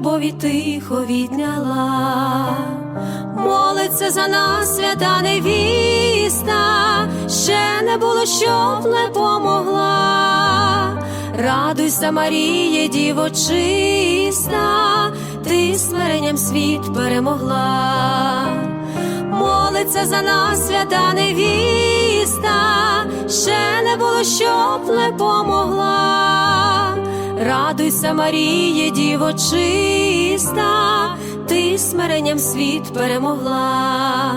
любові тихо відняла. Молиться за нас свята невіста, ще не було, щоб не помогла. Радуйся, Маріє, діво чиста, ти смиренням світ перемогла. Молиться за нас свята невіста, ще не було, щоб не помогла. Радуйся, Маріє, діво чиста, ти смиренням світ перемогла.